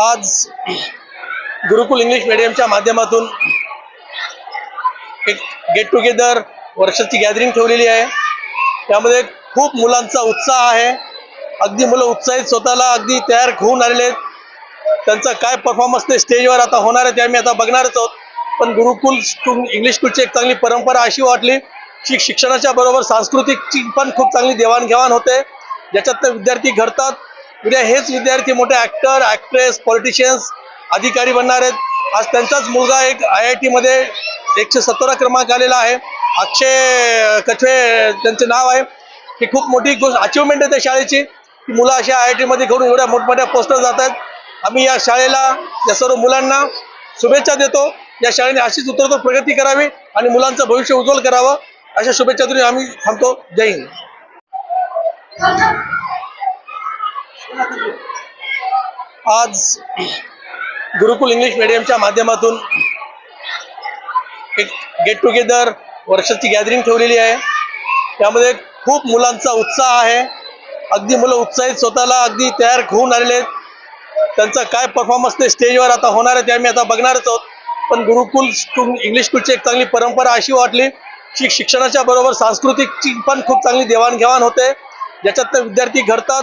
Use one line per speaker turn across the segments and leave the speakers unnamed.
आज गुरुकुल इंग्लिश मिडियमच्या माध्यमातून एक गेट टुगेदर वर्षाची गॅदरिंग ठेवलेली आहे. त्यामध्ये खूप मुलांचा उत्साह आहे. अगदी मुलं उत्साहित स्वतःला अगदी तयार होऊन आलेले आहेत. त्यांचा काय परफॉर्मन्स ते स्टेजवर आता होणार आहे ते आम्ही आता बघणारच आहोत. पण गुरुकुल स्कूल इंग्लिश स्कूलची एक चांगली परंपरा अशी वाटली की शिक्षणाच्या बरोबर सांस्कृतिकची पण खूप चांगली देवाणघेवाण होते. ज्याच्यात विद्यार्थी घडतात. उद्या हेच विद्यार्थी मोठे ॲक्टर ॲक्ट्रेस पॉलिटिशियन्स अधिकारी बनणार आहेत. आज त्यांचाच मुलगा एक आय आय टीमध्ये एकशे सत्तरा क्रमांक आलेला आहे. अक्षय कछवे त्यांचे नाव आहे. ही खूप मोठी गोष्ट अचिव्हमेंट आहे त्या शाळेची. की मुलं अशा आय आय टीमध्ये घडून एवढ्या मोठमोठ्या पोस्टर जात आहेत आम्ही या शाळेला या सर्व मुलांना शुभेच्छा देतो. या शाळेने अशीच उत्तरोत्तर प्रगती करावी आणि मुलांचं भविष्य उज्ज्वल करावं. अशा शुभेच्छा देऊन आम्ही थांबतो. जय हिंद. आज गुरुकुल इंग्लिश मिडियमच्या माध्यमातून एक गेट टुगेदर वर्षाची गॅदरिंग ठेवलेली आहे. त्यामध्ये खूप मुलांचा उत्साह आहे. अगदी मुलं उत्साहित स्वतःला अगदी तयार होऊन आलेले आहेत. त्यांचा काय परफॉर्मन्स ते स्टेजवर आता होणार आहे ते आम्ही आता बघणारच आहोत. पण गुरुकुल स्कूल इंग्लिश स्कूलची एक चांगली परंपरा अशी वाटली की शिक्षणाच्या बरोबर सांस्कृतिकची पण खूप चांगली देवाणघेवाण होते. ज्याच्यात विद्यार्थी घडतात.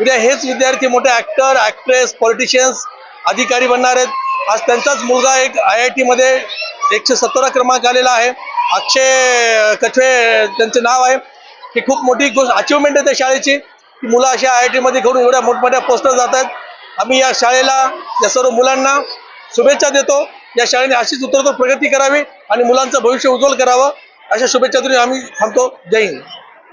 उद्या हेच विद्यार्थी मोठे ॲक्टर ॲक्ट्रेस पॉलिटिशियन्स अधिकारी बनणार आहेत. आज त्यांचाच मुलगा एक आय आय टीमध्ये एकशे सत्तरा क्रमांक आलेला आहे. अक्षय कछवे त्यांचे नाव आहे. ही खूप मोठी गोष्ट अचिव्हमेंट आहे त्या शाळेची. की मुलं अशा आय आय टीमध्ये घडून एवढ्या मोठमोठ्या पोस्टर जात आहेत. आम्ही या शाळेला या सर्व मुलांना शुभेच्छा देतो. या शाळेने अशीच उत्तरोत्तर प्रगती करावी आणि मुलांचं भविष्य उज्ज्वल करावं. अशा शुभेच्छा देऊन आम्ही थांबतो. जय हिंद.